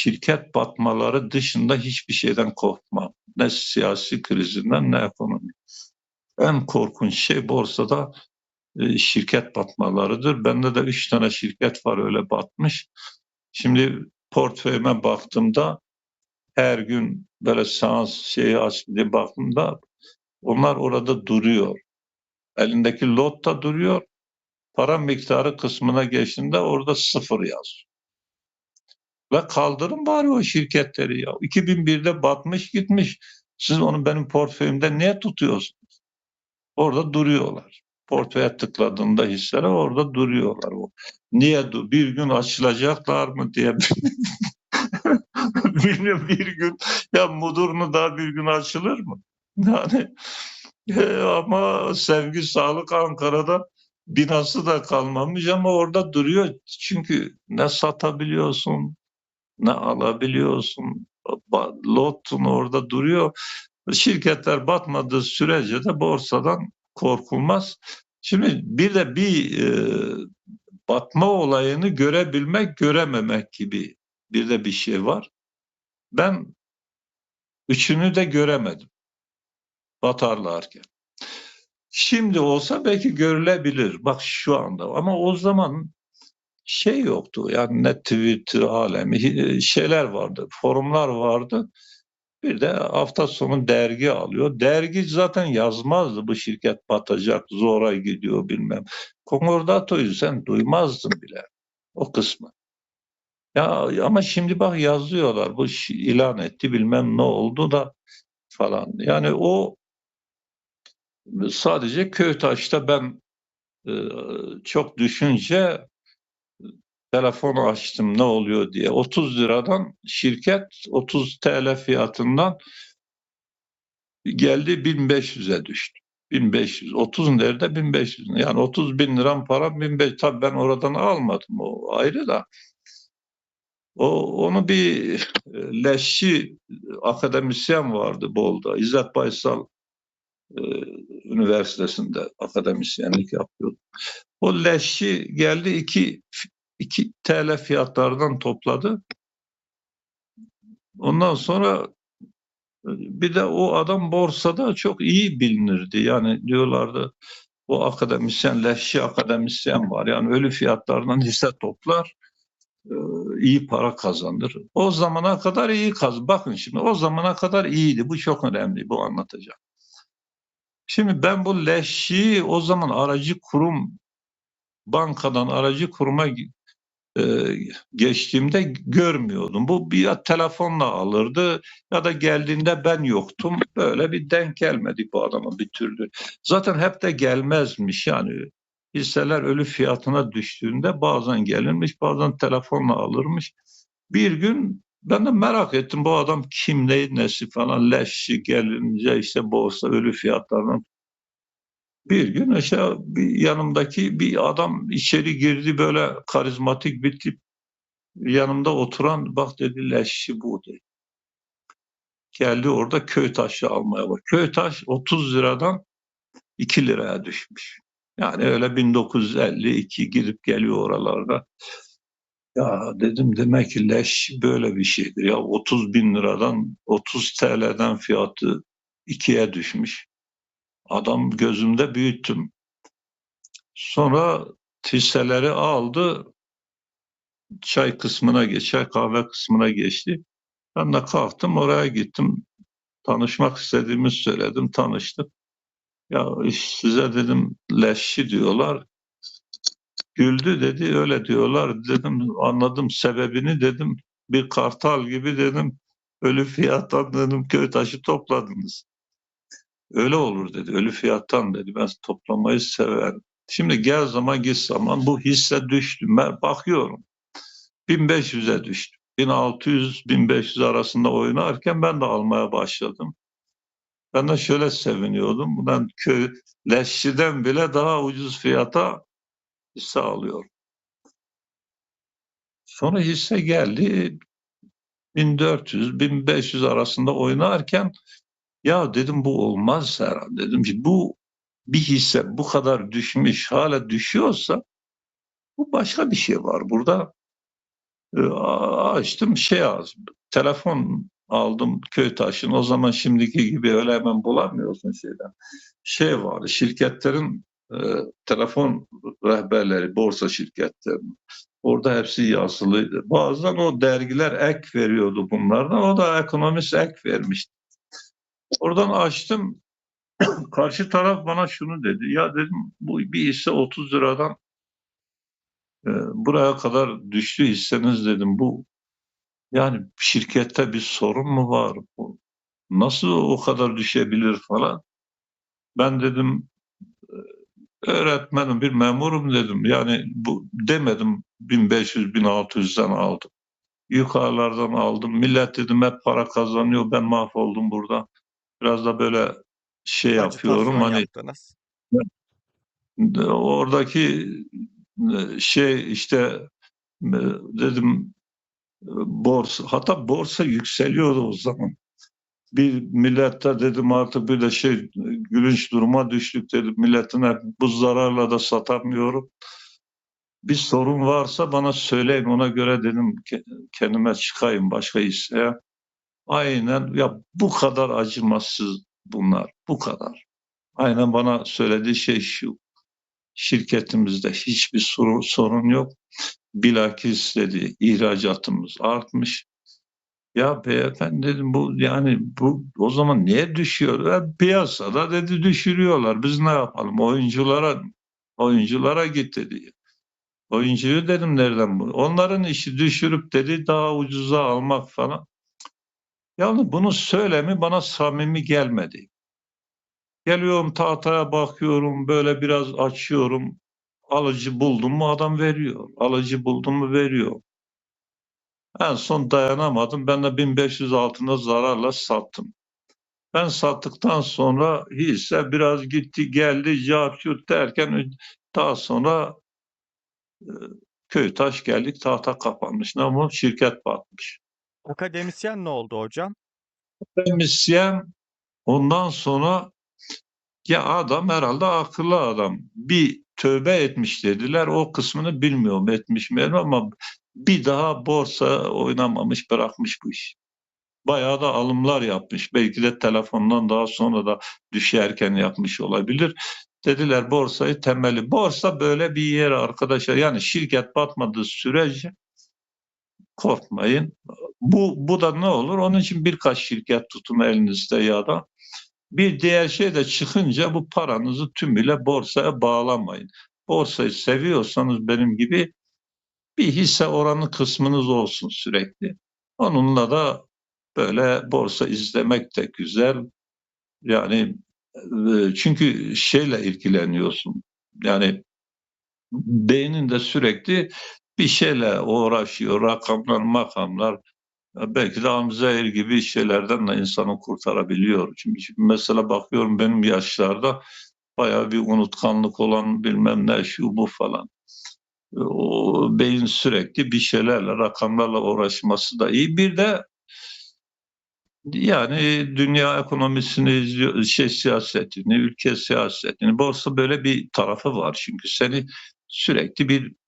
şirket batmaları dışında hiçbir şeyden korkmam. Ne siyasi krizinden ne ekonomi. En korkunç şey borsada e, şirket batmalarıdır. Bende de üç tane şirket var öyle batmış. Şimdi portföyüme baktığımda her gün böyle seans şeyi açtı baktığımda onlar orada duruyor. Elindeki lot da duruyor. Para miktarı kısmına geçtiğinde orada sıfır yazıyor. Ve kaldırın bari o şirketleri ya. 2001'de batmış gitmiş. Siz onu benim portföyümde niye tutuyorsunuz? Orada duruyorlar. Portföye tıkladığında hisseler orada duruyorlar. O. Niye dur? Bir gün açılacaklar mı diye bilmiyorum bir gün ya Mudurnu daha bir gün açılır mı? Yani e, ama Sevgi Sağlık Ankara'da binası da kalmamış ama orada duruyor. Çünkü ne satabiliyorsun ne alabiliyorsun. Lotun orada duruyor. Şirketler batmadığı sürece de borsadan korkulmaz. Şimdi bir de bir e, batma olayını görebilmek, görememek gibi bir de bir şey var. Ben üçünü de göremedim batarlarken. Şimdi olsa belki görülebilir. Bak şu anda ama o zaman şey yoktu. Yani ne Twitter alemi hi- şeyler vardı. Forumlar vardı. Bir de hafta sonu dergi alıyor. Dergi zaten yazmazdı bu şirket batacak, zora gidiyor bilmem. Kongordato'yu sen duymazdın bile o kısmı. Ya ama şimdi bak yazıyorlar bu ilan etti bilmem ne oldu da falan. Yani o sadece Köytaş'ta ben e, çok düşünce telefonu açtım ne oluyor diye. 30 liradan şirket 30 TL fiyatından geldi 1500'e düştü. 1500. 30 nerede 1500. Yani 30 bin liram para 1500. Tabii ben oradan almadım o ayrı da. O, onu bir e, leşçi akademisyen vardı Bol'da. İzzet Baysal e, Üniversitesi'nde akademisyenlik yapıyordu. O leşçi geldi iki, iki TL fiyatlardan topladı. Ondan sonra e, bir de o adam borsada çok iyi bilinirdi. Yani diyorlardı o akademisyen, leşçi akademisyen var. Yani ölü fiyatlardan hisse toplar, e, iyi para kazanır. O zamana kadar iyi kaz. Bakın şimdi o zamana kadar iyiydi. Bu çok önemli. Bu anlatacağım. Şimdi ben bu leşçiyi o zaman aracı kurum bankadan aracı kuruma e, geçtiğimde görmüyordum. Bu bir ya telefonla alırdı ya da geldiğinde ben yoktum. Böyle bir denk gelmedik bu adama bir türlü. Zaten hep de gelmezmiş yani. Hisseler ölü fiyatına düştüğünde bazen gelirmiş, bazen telefonla alırmış. Bir gün ben de merak ettim bu adam kim ne nesi falan leşçi gelince işte borsa ölü fiyatlarından bir gün aşağı bir yanımdaki bir adam içeri girdi böyle karizmatik bir tip yanımda oturan bak dedi leşçi bu dedi. Geldi orada köy taşı almaya bak. Köy taş 30 liradan 2 liraya düşmüş. Yani öyle 1952 gidip geliyor oralarda. Ya dedim demek ki leş böyle bir şeydir. Ya 30 bin liradan 30 TL'den fiyatı ikiye düşmüş. Adam gözümde büyüttüm. Sonra hisseleri aldı. Çay kısmına geç, çay kahve kısmına geçti. Ben de kalktım oraya gittim. Tanışmak istediğimi söyledim. Tanıştık. Ya size dedim leşçi diyorlar. Güldü dedi öyle diyorlar. Dedim anladım sebebini dedim. Bir kartal gibi dedim. Ölü fiyattan dedim köy taşı topladınız. Öyle olur dedi. Ölü fiyattan dedi. Ben toplamayı severim. Şimdi gel zaman git zaman bu hisse düştü. Ben bakıyorum. 1500'e düştü. 1600-1500 arasında oynarken ben de almaya başladım. Ben de şöyle seviniyordum. Ben köy leşçiden bile daha ucuz fiyata hisse alıyorum. Sonra hisse geldi 1400-1500 arasında oynarken ya dedim bu olmaz herhalde. Dedim ki bu bir hisse bu kadar düşmüş hala düşüyorsa bu başka bir şey var burada. E, açtım şey az telefon aldım Köytaş'ın o zaman şimdiki gibi öyle hemen bulamıyorsun şeyden. Şey vardı şirketlerin e, telefon rehberleri borsa şirketlerinin orada hepsi yazılıydı. Bazen o dergiler ek veriyordu bunlardan o da ekonomist ek vermişti. Oradan açtım karşı taraf bana şunu dedi ya dedim bu bir hisse 30 liradan e, buraya kadar düştü hisseniz dedim bu yani şirkette bir sorun mu var? Bu Nasıl o kadar düşebilir falan? Ben dedim e, öğretmenim bir memurum dedim. Yani bu demedim 1500-1600'den aldım. Yukarılardan aldım. Millet dedim hep para kazanıyor. Ben mahvoldum burada. Biraz da böyle şey yapıyorum. Hani yaptınız. oradaki e, şey işte e, dedim e, borsa hatta borsa yükseliyordu o zaman. Bir millette dedim artık bir de şey gülünç duruma düştük dedim milletin hep bu zararla da satamıyorum. Bir sorun varsa bana söyleyin ona göre dedim ke- kendime çıkayım başka hisseye. Aynen ya bu kadar acımasız bunlar bu kadar. Aynen bana söylediği şey şu. Şirketimizde hiçbir sorun, sorun yok. Bilakis dedi ihracatımız artmış. Ya beyefendi dedim bu yani bu o zaman niye düşüyor? Ya piyasada dedi düşürüyorlar. Biz ne yapalım? Oyunculara oyunculara git dedi. Oyuncuyu dedim nereden bu? Onların işi düşürüp dedi daha ucuza almak falan. Yani bunu söylemi bana samimi gelmedi. Geliyorum tahtaya bakıyorum böyle biraz açıyorum. Alıcı buldum mu adam veriyor. Alıcı buldum mu veriyor. En son dayanamadım. Ben de 1500 altında zararla sattım. Ben sattıktan sonra hisse biraz gitti geldi cahçut derken daha sonra e, Köytaş geldik tahta kapanmış. Ne? Şirket batmış. Akademisyen ne oldu hocam? Akademisyen ondan sonra ya adam herhalde akıllı adam. Bir tövbe etmiş dediler. O kısmını bilmiyorum etmiş mi ama bir daha borsa oynamamış bırakmış bu iş. Bayağı da alımlar yapmış. Belki de telefondan daha sonra da düşerken yapmış olabilir. Dediler borsayı temeli. Borsa böyle bir yer arkadaşlar. Yani şirket batmadığı sürece korkmayın. Bu, bu da ne olur? Onun için birkaç şirket tutun elinizde ya da bir diğer şey de çıkınca bu paranızı tümüyle borsaya bağlamayın. Borsayı seviyorsanız benim gibi bir hisse oranı kısmınız olsun sürekli. Onunla da böyle borsa izlemek de güzel. Yani e, çünkü şeyle ilgileniyorsun. Yani beynin de sürekli bir şeyle uğraşıyor. Rakamlar, makamlar. Ya Belki de Amzehir gibi şeylerden de insanı kurtarabiliyor. Şimdi, şimdi mesela bakıyorum benim yaşlarda bayağı bir unutkanlık olan bilmem ne şu bu falan. O beyin sürekli bir şeylerle, rakamlarla uğraşması da iyi. Bir de yani dünya ekonomisini şey siyasetini, ülke siyasetini, borsa böyle bir tarafı var çünkü seni sürekli bir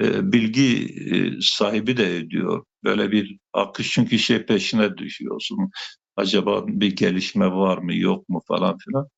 e, bilgi e, sahibi de ediyor. Böyle bir akış çünkü şey peşine düşüyorsun. Acaba bir gelişme var mı yok mu falan filan.